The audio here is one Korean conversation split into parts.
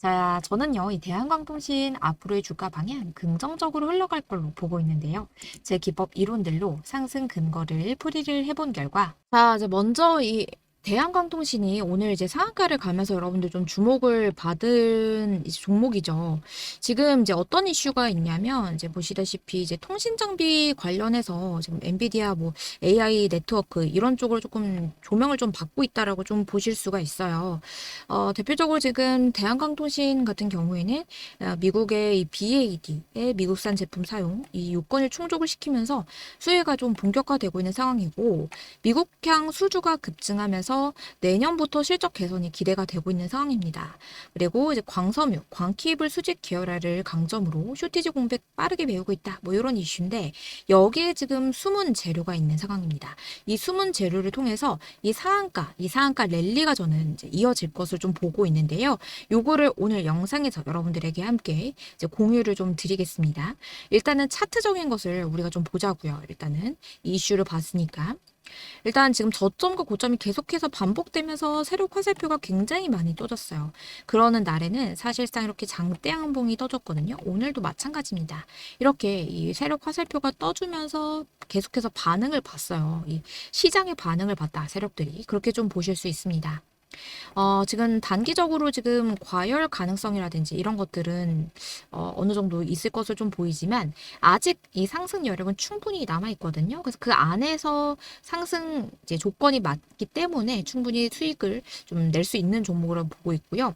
자, 저는요, 이 대한광통신 앞으로의 주가 방향 긍정적으로 흘러갈 걸로 보고 있는데요. 제 기법 이론들로 상승 근거를 풀이를 해본 결과, 자, 이제 먼저 이 대한광통신이 오늘 이제 상한가를 가면서 여러분들 좀 주목을 받은 이제 종목이죠. 지금 이제 어떤 이슈가 있냐면 이제 보시다시피 이제 통신 장비 관련해서 지금 엔비디아 뭐 AI 네트워크 이런 쪽으로 조금 조명을 좀 받고 있다라고 좀 보실 수가 있어요. 어, 대표적으로 지금 대한광통신 같은 경우에는 어, 미국의 이 BAD의 미국산 제품 사용 이 요건을 충족을 시키면서 수혜가 좀 본격화되고 있는 상황이고 미국향 수주가 급증하면서 내년부터 실적 개선이 기대가 되고 있는 상황입니다. 그리고 이제 광섬유, 광케이블 수직 계열화를 강점으로 쇼티지 공백 빠르게 메우고 있다. 뭐 이런 이슈인데 여기에 지금 숨은 재료가 있는 상황입니다. 이 숨은 재료를 통해서 이 상한가, 이 상한가 랠리가 저는 이제 이어질 것을 좀 보고 있는데요. 요거를 오늘 영상에서 여러분들에게 함께 이제 공유를 좀 드리겠습니다. 일단은 차트적인 것을 우리가 좀 보자고요. 일단은 이 이슈를 봤으니까. 일단 지금 저점과 고점이 계속해서 반복되면서 세력 화살표가 굉장히 많이 떠졌어요. 그러는 날에는 사실상 이렇게 장대 양봉이 떠졌거든요. 오늘도 마찬가지입니다. 이렇게 이 세력 화살표가 떠주면서 계속해서 반응을 봤어요. 이 시장의 반응을 봤다. 세력들이 그렇게 좀 보실 수 있습니다. 어, 지금 단기적으로 지금 과열 가능성이라든지 이런 것들은 어, 어느 정도 있을 것을 좀 보이지만 아직 이 상승 여력은 충분히 남아 있거든요. 그래서 그 안에서 상승 이제 조건이 맞기 때문에 충분히 수익을 좀 낼 수 있는 종목으로 보고 있고요.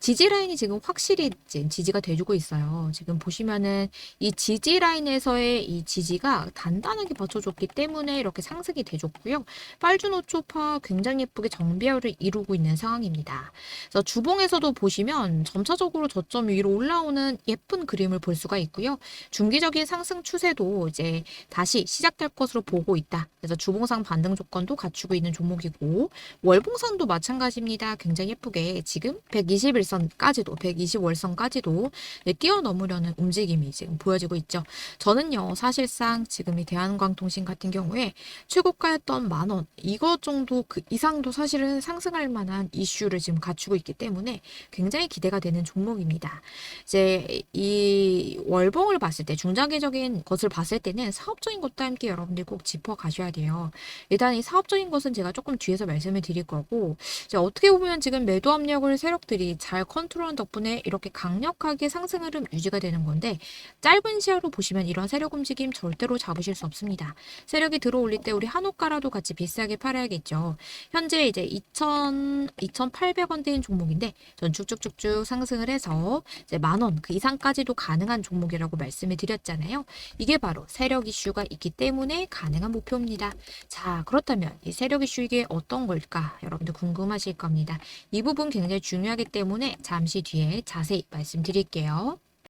지지 라인이 지금 확실히 지지가 돼주고 있어요. 지금 보시면은 이 지지 라인에서의 이 지지가 단단하게 받쳐줬기 때문에 이렇게 상승이 돼줬고요. 빨주 노초파 굉장히 예쁘게 정배열을 이루고 있는 상황입니다. 그래서 주봉에서도 보시면 점차적으로 저점 위로 올라오는 예쁜 그림을 볼 수가 있고요. 중기적인 상승 추세도 이제 다시 시작될 것으로 보고 있다. 그래서 주봉상 반등 조건도 갖추고 있는 종목이고 월봉선도 마찬가지입니다. 굉장히 예쁘게 지금 121선까지도 120월선까지도 뛰어넘으려는 움직임이 지금 보여지고 있죠. 저는요 사실상 지금 이 대한광통신 같은 경우에 최고가였던 만 원 이것 정도 그 이상도 사실은 상승할 만한 이슈를 지금 갖추고 있기 때문에 굉장히 기대가 되는 종목입니다. 이제 이 월봉을 봤을 때 중장기적인 것을 봤을 때는 사업적인 것도 함께 여러분들 꼭 짚어 가셔야 돼요. 일단 이 사업적인 것은 제가 조금 뒤에서 말씀을 드릴 거고 이제 어떻게 보면 지금 매도 압력을 세력들이 잘 컨트롤한 덕분에 이렇게 강력하게 상승 흐름 유지가 되는 건데 짧은 시야로 보시면 이런 세력 움직임 절대로 잡으실 수 없습니다. 세력이 들어올릴 때 우리 한옥가라도 같이 비싸게 팔아야겠죠. 현재 이제 2,000, 2,800원대인 종목인데 전 쭉쭉쭉쭉 상승을 해서 이제 만원 그 이상까지도 가능한 종목이라고 말씀을 드렸잖아요. 이게 바로 세력 이슈가 있기 때문에 가능한 목표입니다. 자, 그렇다면 이 세력 이슈 이게 어떤 걸까? 여러분들 궁금하실 겁니다. 이 부분 굉장히 중요하기 때문에 잠시 뒤에 자세히 말씀드릴게요.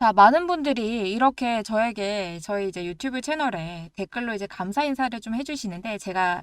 자, 많은 분들이 이렇게 저에게 저희 이제 유튜브 채널에 댓글로 이제 감사 인사를 좀 해주시는데 제가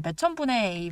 몇천 분의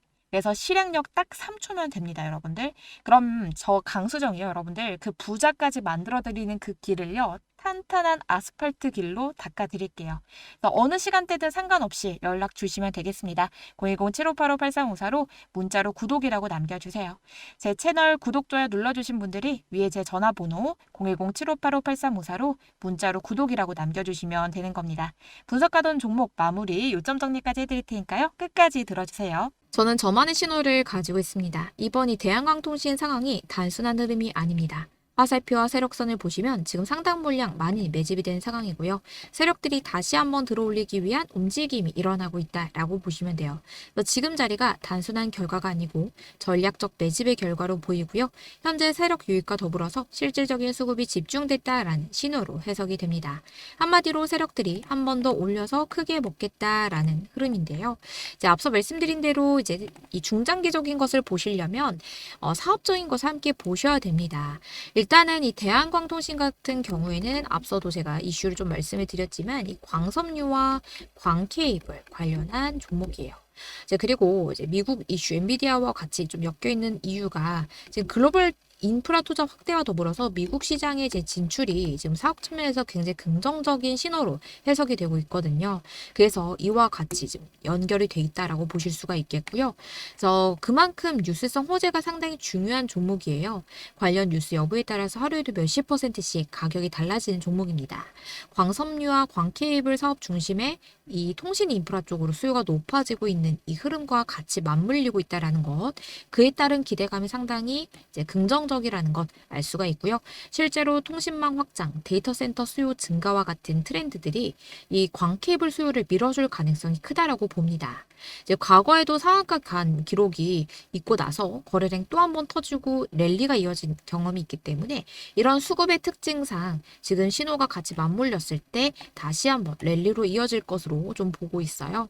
그래서 실행력 딱 3초면 됩니다, 여러분들. 그럼 저 강수정이요, 여러분들. 그 부자까지 만들어드리는 그 길을요, 탄탄한 아스팔트 길로 닦아드릴게요. 어느 시간대든 상관없이 연락 주시면 되겠습니다. 010-7585-8354로 문자로 구독이라고 남겨주세요. 제 채널 구독, 좋아요 눌러주신 분들이 위에 제 전화번호 010-7585-8354로 문자로 구독이라고 남겨주시면 되는 겁니다. 분석하던 종목 마무리 요점 정리까지 해드릴 테니까요. 끝까지 들어주세요. 저는 저만의 신호를 가지고 있습니다. 이번 이 대한광통신 상황이 단순한 흐름이 아닙니다. 화살표와 세력선을 보시면 지금 상당 물량 많이 매집이 된 상황이고요. 세력들이 다시 한번 들어올리기 위한 움직임이 일어나고 있다라고 보시면 돼요. 지금 자리가 단순한 결과가 아니고 전략적 매집의 결과로 보이고요. 현재 세력 유입과 더불어서 실질적인 수급이 집중됐다라는 신호로 해석이 됩니다. 한마디로 세력들이 한 번 더 올려서 크게 먹겠다라는 흐름인데요. 이제 앞서 말씀드린 대로 이제 이 중장기적인 것을 보시려면 어, 사업적인 것을 함께 보셔야 됩니다. 일단은 이 대한광통신 같은 경우에는 앞서도 제가 이슈를 좀 말씀을 드렸지만 이 광섬유와 광케이블 관련한 종목이에요. 이제 그리고 이제 미국 이슈 엔비디아와 같이 좀 엮여 있는 이유가 지금 글로벌 인프라 투자 확대와 더불어서 미국 시장의 이제 진출이 지금 사업 측면에서 굉장히 긍정적인 신호로 해석이 되고 있거든요. 그래서 이와 같이 지금 연결이 돼 있다라고 보실 수가 있겠고요. 그래서 그만큼 뉴스성 호재가 상당히 중요한 종목이에요. 관련 뉴스 여부에 따라서 하루에도 몇십 퍼센트씩 가격이 달라지는 종목입니다. 광섬유와 광케이블 사업 중심의 이 통신 인프라 쪽으로 수요가 높아지고 있는 이 흐름과 같이 맞물리고 있다라는 것, 그에 따른 기대감이 상당히 이제 긍정적 긍정적이라는 것 알 수가 있고요. 실제로 통신망 확장, 데이터 센터 수요 증가와 같은 트렌드들이 이 광 케이블 수요를 밀어줄 가능성이 크다라고 봅니다. 이제 과거에도 상한가 간 기록이 있고 나서 거래량 또 한 번 터지고 랠리가 이어진 경험이 있기 때문에 이런 수급의 특징상 지금 신호가 같이 맞물렸을 때 다시 한번 랠리로 이어질 것으로 좀 보고 있어요.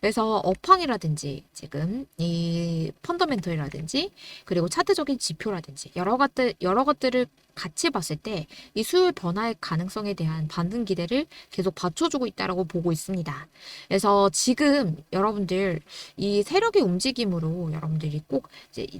그래서 업황이라든지 지금 이 펀더멘털이라든지 그리고 차트적인 지표라든지 여러 것들 여러 것들을 같이 봤을 때 이 수요의 변화의 가능성에 대한 반등 기대를 계속 받쳐주고 있다라고 보고 있습니다. 그래서 지금 여러분들 이 세력의 움직임으로 여러분들이 꼭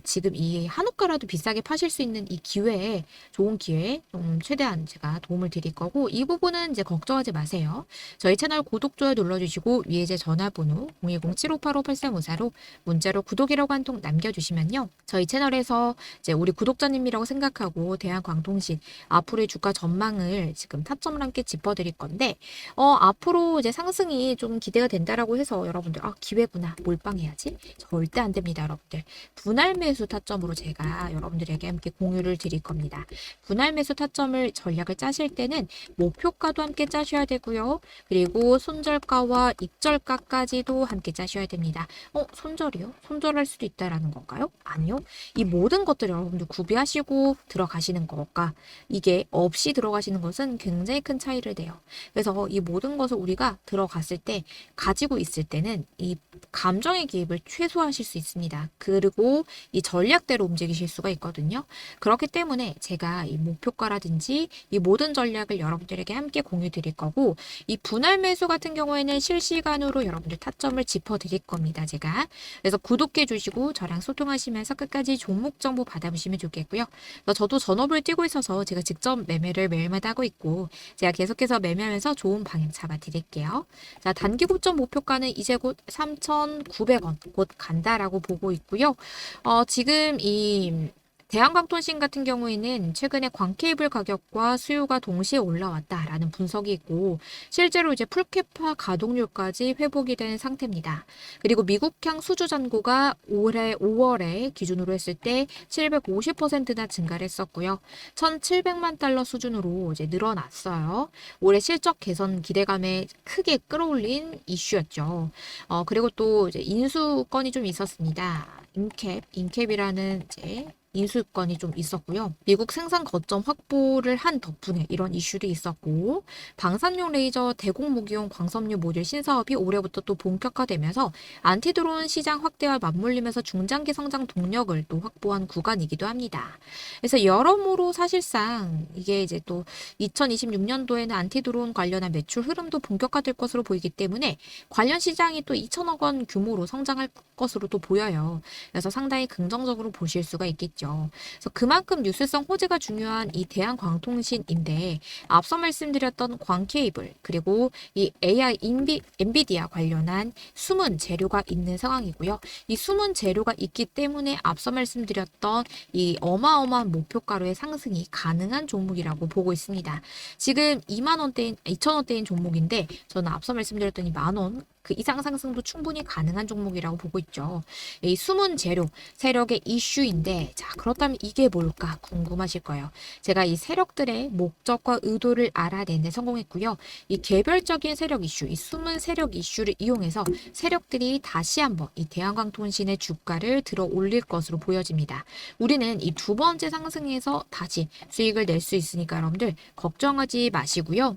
지금 이 한우가라도 비싸게 파실 수 있는 이 기회에 좋은 기회에 좀 최대한 제가 도움을 드릴 거고 이 부분은 이제 걱정하지 마세요. 저희 채널 구독, 좋아요 눌러주시고 위에 제 전화 번호 010-7585-8354로 문자로 구독이라고 한 통 남겨주시면요. 저희 채널에서 이제 우리 구독자님이라고 생각하고 대한광통신 앞으로의 주가 전망을 지금 타점을 함께 짚어드릴 건데 어, 앞으로 이제 상승이 좀 기대가 된다라고 해서 여러분들 아 기회구나. 몰빵해야지? 절대 안 됩니다 여러분들. 분할 매수 타점으로 제가 여러분들에게 함께 공유를 드릴 겁니다. 분할 매수 타점을 전략을 짜실 때는 목표가도 함께 짜셔야 되고요. 그리고 손절가와 입절가까지 도 함께 짜셔야 됩니다 어 손절이요? 손절할 수도 있다라는 건가요? 아니요 이 모든 것들을 여러분들 구비하시고 들어가시는 것과 이게 없이 들어가시는 것은 굉장히 큰 차이를 내요. 그래서 이 모든 것을 우리가 들어갔을 때 가지고 있을 때는 이 감정의 개입을 최소화하실 수 있습니다. 그리고 이 전략대로 움직이실 수가 있거든요. 그렇기 때문에 제가 이 목표가라든지 이 모든 전략을 여러분들에게 함께 공유 드릴 거고 이 분할 매수 같은 경우에는 실시간으로 여러분들 타점을 짚어 드릴 겁니다. 제가. 그래서 구독해 주시고 저랑 소통하시면서 끝까지 종목 정보 받아보시면 좋겠고요. 저도 전업을 뛰고 있어서 제가 직접 매매를 매일마다 하고 있고 제가 계속해서 매매하면서 좋은 방향 잡아 드릴게요. 자, 단기 고점 목표가는 이제 곧 3,900원 곧 간다라고 보고 있고요. 어, 지금 이 대한광통신 같은 경우에는 최근에 광케이블 가격과 수요가 동시에 올라왔다라는 분석이 있고 실제로 이제 풀캐파 가동률까지 회복이 된 상태입니다. 그리고 미국향 수주 잔고가 올해 5월에 기준으로 했을 때 750%나 증가를 했었고요. 1,700만 달러 수준으로 이제 늘어났어요. 올해 실적 개선 기대감에 크게 끌어올린 이슈였죠. 어, 그리고 또 이제 인수건이 좀 있었습니다. 인캡, 인캡이라는 이제 인수건이 좀 있었고요. 미국 생산 거점 확보를 한 덕분에 이런 이슈도 있었고 방산용 레이저 대공 무기용 광섬유 모듈 신사업이 올해부터 또 본격화되면서 안티드론 시장 확대와 맞물리면서 중장기 성장 동력을 또 확보한 구간이기도 합니다. 그래서 여러모로 사실상 이게 이제 또 2026년도에는 안티드론 관련한 매출 흐름도 본격화될 것으로 보이기 때문에 관련 시장이 또 2천억 원 규모로 성장할 것으로 또 보여요. 그래서 상당히 긍정적으로 보실 수가 있겠죠. 그래서 그만큼 뉴스성 호재가 중요한 이 대한광통신인데 앞서 말씀드렸던 광케이블 그리고 이 AI 인비, 엔비디아 관련한 숨은 재료가 있는 상황이고요. 이 숨은 재료가 있기 때문에 앞서 말씀드렸던 이 어마어마한 목표가로의 상승이 가능한 종목이라고 보고 있습니다. 지금 2만 원대인 2천 원대인 종목인데 저는 앞서 말씀드렸던 이 만원 그 이상 상승도 충분히 가능한 종목이라고 보고 있죠. 이 숨은 재료, 세력의 이슈인데, 자, 그렇다면 이게 뭘까 궁금하실 거예요. 제가 이 세력들의 목적과 의도를 알아내는 데 성공했고요. 이 개별적인 세력 이슈, 이 숨은 세력 이슈를 이용해서 세력들이 다시 한번 이 대한광통신의 주가를 들어 올릴 것으로 보여집니다. 우리는 이 두 번째 상승에서 다시 수익을 낼 수 있으니까 여러분들 걱정하지 마시고요.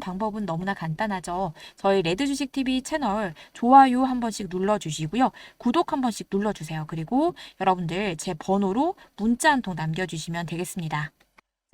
방법은 너무나 간단하죠. 저희 레드 주식 TV 채널 좋아요 한 번씩 눌러 주시고요. 구독 한 번씩 눌러 주세요. 그리고 여러분들 제 번호로 문자 한 통 남겨 주시면 되겠습니다.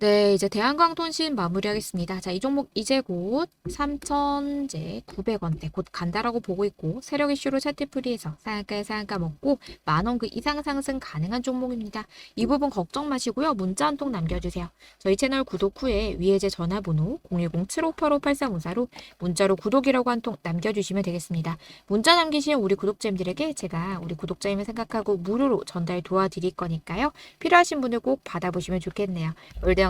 네, 이제 대한광통신 마무리하겠습니다. 자, 이 종목 이제 곧 3,000제 900원대 곧 간다라고 보고 있고 세력 이슈로 차트 프리에서 상한가에 상한가 먹고 만원 그 이상 상승 가능한 종목입니다. 이 부분 걱정 마시고요. 문자 한 통 남겨주세요. 저희 채널 구독 후에 위에 제 전화번호 010-7585-8354로 문자로 구독이라고 한 통 남겨주시면 되겠습니다. 문자 남기신 우리 구독자님들에게 제가 우리 구독자임을 생각하고 무료로 전달 도와드릴 거니까요. 필요하신 분들 꼭 받아보시면 좋겠네요. 올드